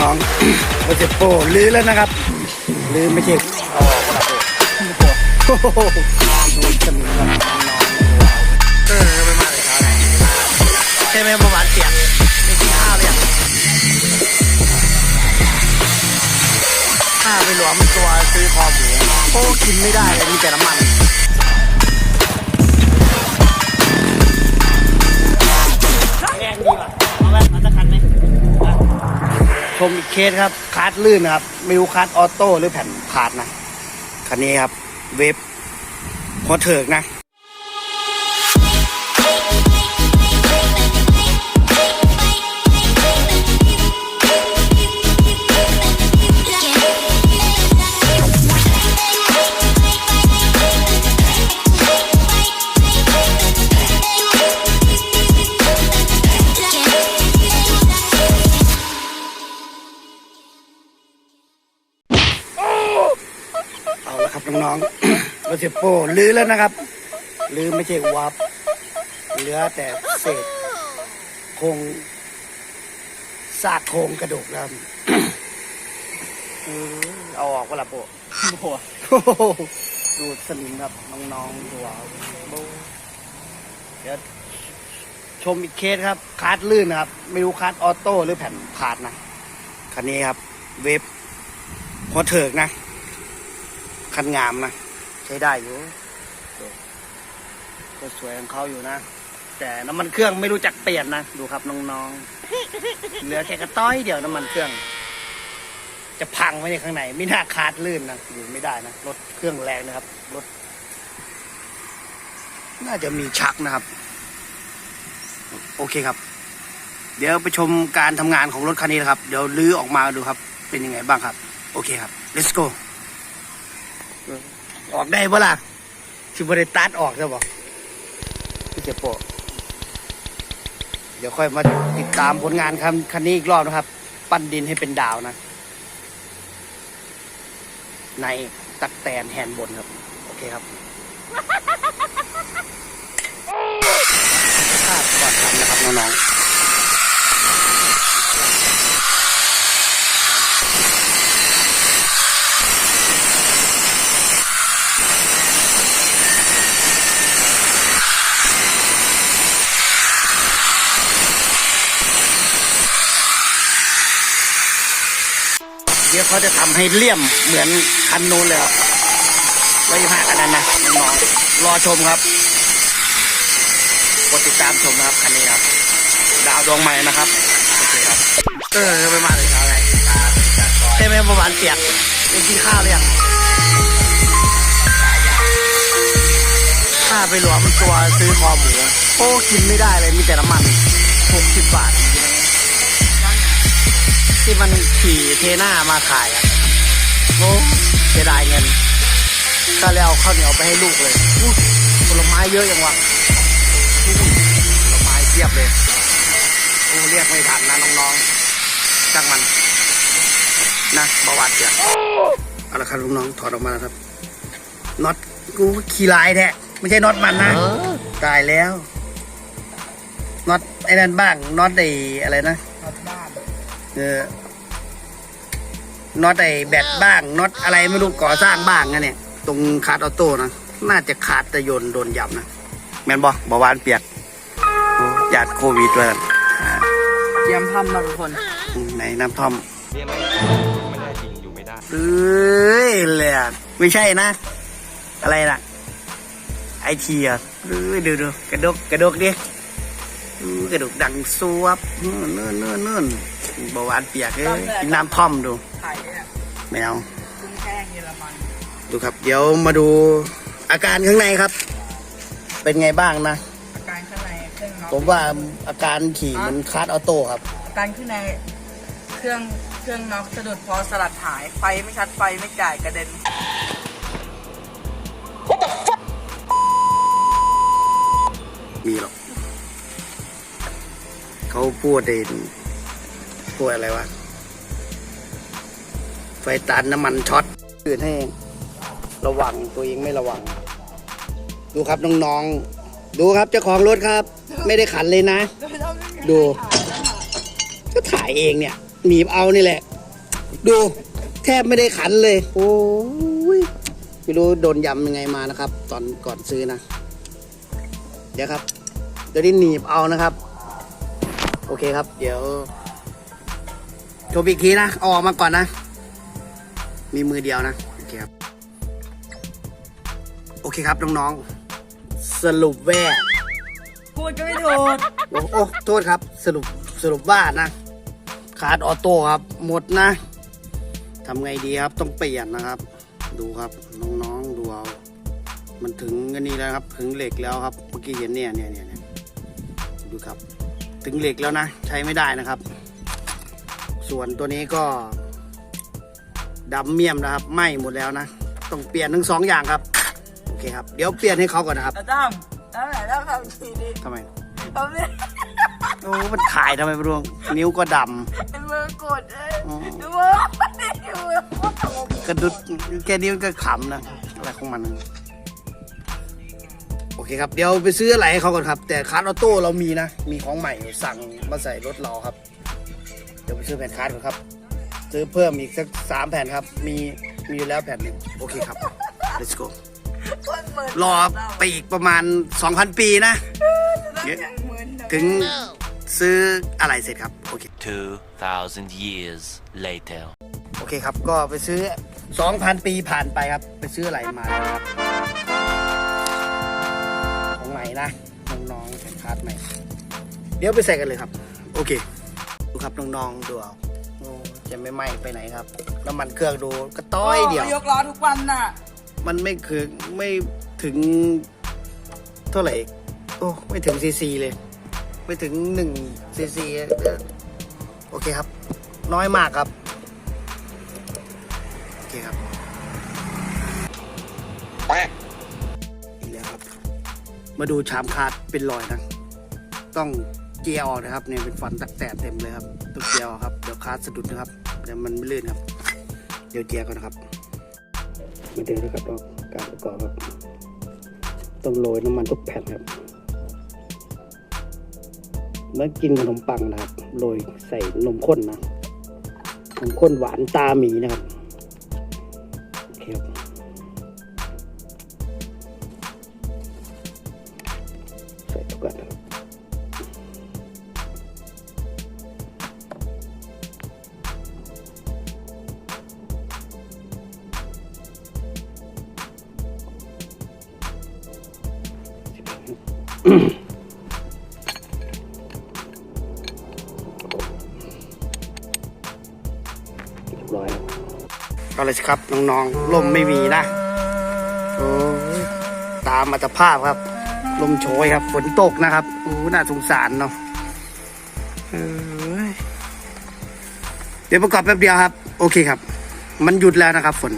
น้องโปรเจกต์โปรลื้อแล้วนะครับลื้อไม่ใช่เอาออกก็ได้โอ้โหดูสนิมครับน้องเออไม่มาเลยครับใช่ไหมประมาณเสียงไม่กินข้าวเลยอะข้าไปหลวมตัวซื้อคอหมูโอ้กินไม่ได้เลยมีแต่น้ำมัน ชมอีกเคสครับคาร์ดลื่นนะครับ ไม่รู้คาร์ดออโต้หรือแผ่นขาดนะ คันนี้ครับ เวฟหัวเถิกนะ โป้ลื้อแล้วนะครับลื้อไม่ใช่วับเหลือแต่เศษโครงซากโครงกระดูกแล้วอือเอาออกก็ละโป้โอ้โหดูสนิมครับน้องๆดูเอาโบ้เดี๋ยวชมอีกเคสครับคาร์ดลื่นนะครับ ไม่รู้คาร์ดออโต้หรือแผ่นพาดนะคันนี้ครับ เวฟหัวเถิกนะ คันงามนะใช้ได้อยู่ก็สวยของเขาอยู่นะ แต่น้ำมันเครื่องไม่รู้จักเปลี่ยนนะดูครับน้องๆ เหลือแค่กระต้อยเดียวน้ำมันเครื่อง จะพังไว้ในข้างในไม่น่าคาดลื่นนะอยู่ไม่ได้นะรถเครื่องแรงนะครับรถน่าจะมีชักนะครับ โอเคครับ เดี๋ยวไปชมการทำงานของรถคันนี้นะครับ เดี๋ยวลื้อออกมาดูครับ เป็นยังไงบ้างครับ โอเคครับ let's go ออกได้ปะล่ะชิบริตัดออกใช่ปะพี่เจ็บปวดเดี๋ยวค่อยมาติดตามผลงานคันคันนี้อีกรอบนะครับ ปั้นดินให้เป็นดาวนะ ในตักแตนแฮนบนครับ โอเคครับภาพก่อนทำนะครับน้องๆ เดี๋ยวเขาจะทำให้เลี่ยมเหมือนคันนู้นเลยครับไว้ห้ากันนั้นนะน้องรอชมครับกดติดตามชมนะครับคันนี้ครับ ดาวดวงใหม่นะครับโอเคครับเออไม่มาเลยครับอะไรใช่ไหมประมาณเปียกยังกินข้าวเลยยังข้าไปหลวมตัวซื้อคอหมูโอ้กินไม่ได้เลยมีแต่น้ำมันหกสิบบาท ที่มันขี่เทน่ามาขายอะโอ้เสียดายเงิน ก็เลยเอาข้าวเหนียวไปให้ลูกเลยอู้ผลไม้เยอะอย่างวะอู้ผลไม้เทียบเลยโอ้เรียกไม่ทันนะน้องๆจังมันนะประวัติเสียเอาละครับลุงน้องถอดออกมาแล้วครับน็อตกูขี่ลายแท้ไม่ใช่น็อตมันนะตายแล้วน็อตไอ้นั่นบ้างน็อตไอ้อะไรนะเออ น็อตไอแบตบ้างน็อตอะไรไม่รู้ก่อสร้างบ้างนะเนี่ย ตรงคาร์ดออโต้นะน่าจะขาดแต่โยนโดนยับนะแม่นบอกบาวานเปียกหยาดโควิดเลยอ่าเตรียมทำมาทุกคนในน้ำท่อมเรียนไม่ไม่ได้จริงอยู่ไม่ได้เอ้ยเลยอะไม่ใช่นะ อะไรนะไอทีอะเอ้ยดูดูกระดกกระดกดิอื้อกระดกดังซวบนู่นนู่นนู่นนู่ นบาวานเปียกเอ้ยกินน้ำท่อมดูไข่เนี่ยแมวกุ้งแห้งเยอรมันดูครับ เดี๋ยวมาดูอาการข้างในครับ เป็นไงบ้างนะ อาการข้างในเครื่องน็อกผมว่าอาการขี่มันคาร์ดออโต้ครับ อาการข้างในเครื่องเครื่องน็อกสะดุดพอสลัดหายไฟไม่ชัดไฟไม่จ่ายกระเด็นมีหรอกเขาพูดเอง พูดอะไรวะ ไฟตันน้ำมันช็อตอื่นให้เองระวังตัวเองไม่ระวัง ดูครับน้องๆ ดูครับเจ้าของรถครับ ไม่ได้ขันเลยนะ ดู ก็ถ่ายเองเนี่ยหนีบเอานี่แหละ ดูแทบไม่ได้ขันเลย โอ้ยไม่รู้โดนยำยังไงมานะครับ ตอนก่อนซื้อนะ เดี๋ยวครับเดี๋ยวนี้หนีบเอานะครับ โอเคครับ เดี๋ยว โชว์อีกทีนะเอาออกมาก่อนนะ มีมือเดียวนะ โอเคครับ โอเคครับน้องๆ สรุปแว่พูดก็ไม่ถูกโอ้โอ้โทษครับ สรุปสรุปว่านะ ขาดออโต้ครับ หมดนะทำไงดีครับต้องเปลี่ยนนะครับ ดูครับน้องๆดูเอามันถึงอันนี้แล้วครับ ถึงเหล็กแล้วครับเมื่อกี้เห็นเนี่ยเนี่ยเนี่ยเนี่ยดูครับ ถึงเหล็กแล้วนะ ใช้ไม่ได้นะครับ ส่วนตัวนี้ก็ดำเมี่ยมนะครับไหม้หมดแล้วนะ ต้องเปลี่ยนทั้งสองอย่างครับ โอเคครับ เดี๋ยวเปลี่ยนให้เขาก่อนนะครับแล้วตั้มแล้วไหนตั้มทำทีดิทำไมทำเนี่ยโอ้มันถ่ายทำไมไม่รู้นิ้วก็ดเป็นมือกดเลยำอ๋อดูมือดูมือโคตรตลกกระดุดแค่นี้มันก็ขำนะอะไรของมันโอเคครับ เดี๋ยวไปซื้ออะไรให้เขาก่อนครับ แต่คาร์ดออโต้เรามีนะ มีของใหม่สั่งมาใส่รถเราครับเดี๋ยวไปซื้อแผ่นคาร์ดก่อนครับ ซื้อเพิ่มอีกสักสามแผ่นครับ มีมีอยู่แล้วแผ่นหนึ่งโอเคครับ let's go โคตรเหมือนรอไปอีกประมาณ 2,000 ปีนะตั้มอย่างเหมือนถึงซื้ออะไรเสร็จครับ โอเค 2,000 years later. โอเคครับ ก็ไปซื้อ 2,000 ปีผ่านไปครับ ไปซื้ออะไรมาแล้วครับ ของใหม่นะ น้องๆแผ่นคาร์ดใหม่ เดี๋ยวไปใส่กันเลยครับ โอเค ดูครับน้องๆดูเอาโอ้จะไม่ไหม้ไปไหนครับ น้ำมันเครื่องดูกระต้อยเดียว ยกล้อทุกวันน่ะ มันไม่คือไม่ถึงเท่าไหร่ โอ้ไม่ถึงซีซีเลย ไม่ถึงหนึ่งซีซีโอเคครับ น้อยมากครับ โอเคครับอีกแล้วครับ มาดูชามคาดเป็นรอยนะ ต้อง เจียร์ออกนะครับเนี่ยเป็นฟันตักแตกเต็มเลยครับต้องเจียร์ออกครับเดี๋ยวคาดสะดุดนะครับเดี๋ยวมันไม่ลื่นครับ เดี๋ยวเจียร์ก่อนนะครับมาดูนะครับว่าการประกอบครับต้องโรยน้ำมันทุกแผ่นครับเมื่อกินขนมปังนะครับโรยใส่นมข้นนะนมข้นหวานตาหมีนะครับ รียบร้อยครับเลยครับน้องๆลมไม่มีนะโอ้ตามอัตภาพครับ ลมโชยครับ ฝนตกนะครับโอ้น่าสงสารเนาะเดี๋ยวประกอบแป๊บเดียวครับ โอเคครับ มันหยุดแล้วนะครับ ฝน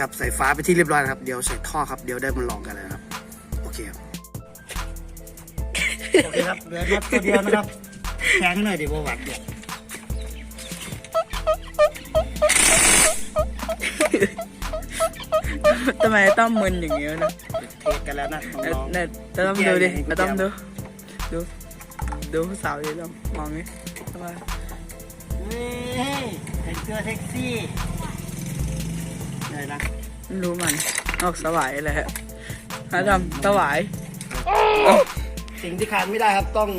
ครับใส่ฟ้าไปที่เรียบร้อยนะครับ เดี๋ยวใส่ท่อครับ เดี๋ยวได้มาลองกันเลยครับ โอเคครับ โอเคครับเหลือน็อตตัวเดียวนะครับแข็งหน่อยดิบวัดเนี่ยทำไมต้องมึนอย่างเงี้ยนะเทสกันแล้วนะน้องๆเนี่ยจะต้องดูดิจะต้องดู ดูดูสาวดิต้องมองนี่ทำไมเฮ้ยแต่งตัวเซ็กซี่เลยนะไม่รู้มันออกสวายเลยฮะฮะทำสวาย สิ่งที่ขาดไม่ได้ครับต้อง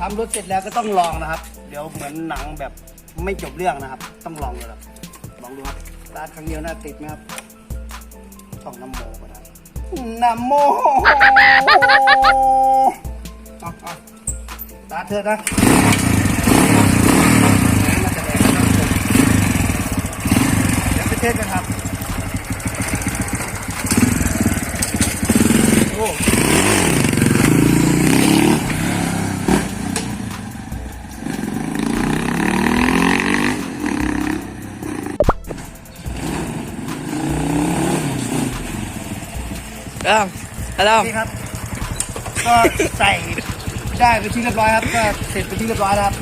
ทำรถเสร็จแล้วก็ต้องลองนะครับ เดี๋ยวเหมือนหนังแบบไม่จบเรื่องนะครับ ต้องลองเลยครับลองดูครับตาครั้งเดียวน่าติดไหมครับท่องน้ำโมก็ได้น้ำโมอาเอาตาเธอนะมาแสดนะเดี๋ยวไปเทสกันครับ เริ่มเริ่มนี่ครับ ก็ใส่ได้ไปนที่เรียบร้อยครับ ก็เสร็จไปนที่เรียบร้อยแล้วครับ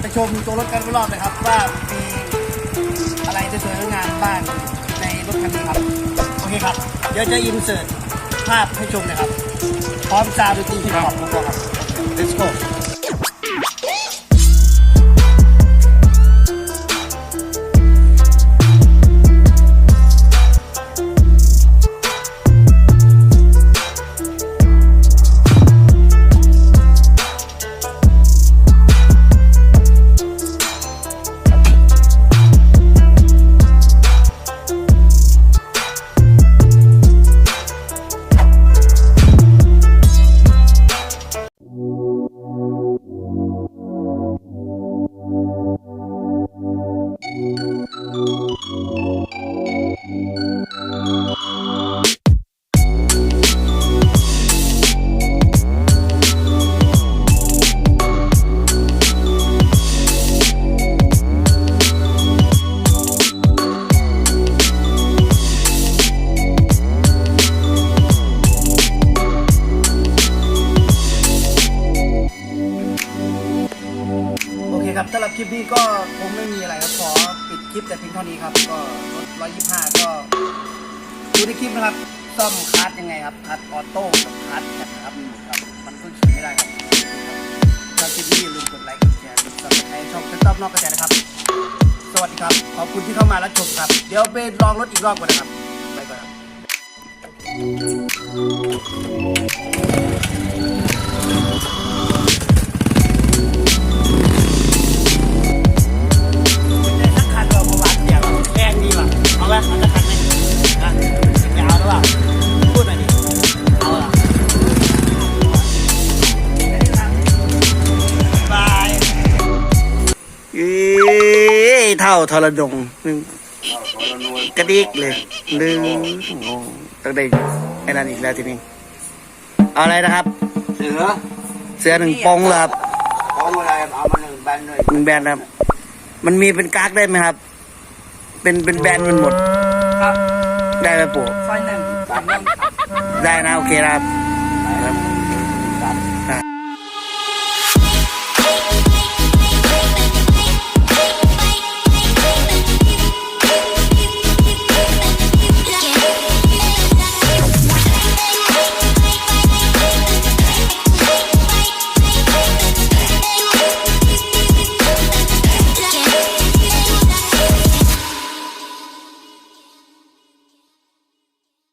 ไปชมตัวรถกันรอบๆเลยครับ ว่ามีอะไรจะสวยงามบ้างในรถคันนี้ครับ โอเคครับ เดี๋ยวจะอินเสิร์ตภาพให้ชมเลยครับ พร้อมซาวด์ดนตรีที่ขอบคุณครับ let's go คลิปแต่เพียงเท่านี้ครับ ก็รถ125 ก็ดูในคลิปนะครับ ซ่อมคลัตช์ยังไงครับคลัตช์ออโต้กับคลัตช์แข็นะครับมีหมดครับ มันก็ขี่ไม่ได้ครับชอบคลิปนี้อย่าลืมกดไลค์กดแชร์กดซับสไครต์ช่องเซ็นต์นอกกระแสนะครับ สวัสดีครับ ขอบคุณที่เข้ามาแล้วชมครับ เดี๋ยวไปลองรถอีกรอบก่อนนะครับไปก่อนครับ ท่าทรดงหนึ่งกระดิกเลยหนึ่งโอ้ตั้งแต่ไอ้นั่นอีกแล้วทีนี้เอาอะไรนะครับ เสือเสื้อหนึ่งปองเหรอครับของอะไรเอามาหนึ่งแบนหน่อยหนึ่งแบรนด์ครับ มันมีเป็นกั๊กได้ไหมครับ เป็นเป็นแบรนด์มันหมด ครับ ได้ไหมปู่ซอยหนึ่งสามเรื่องครับได้นะโอเคนะครับครับ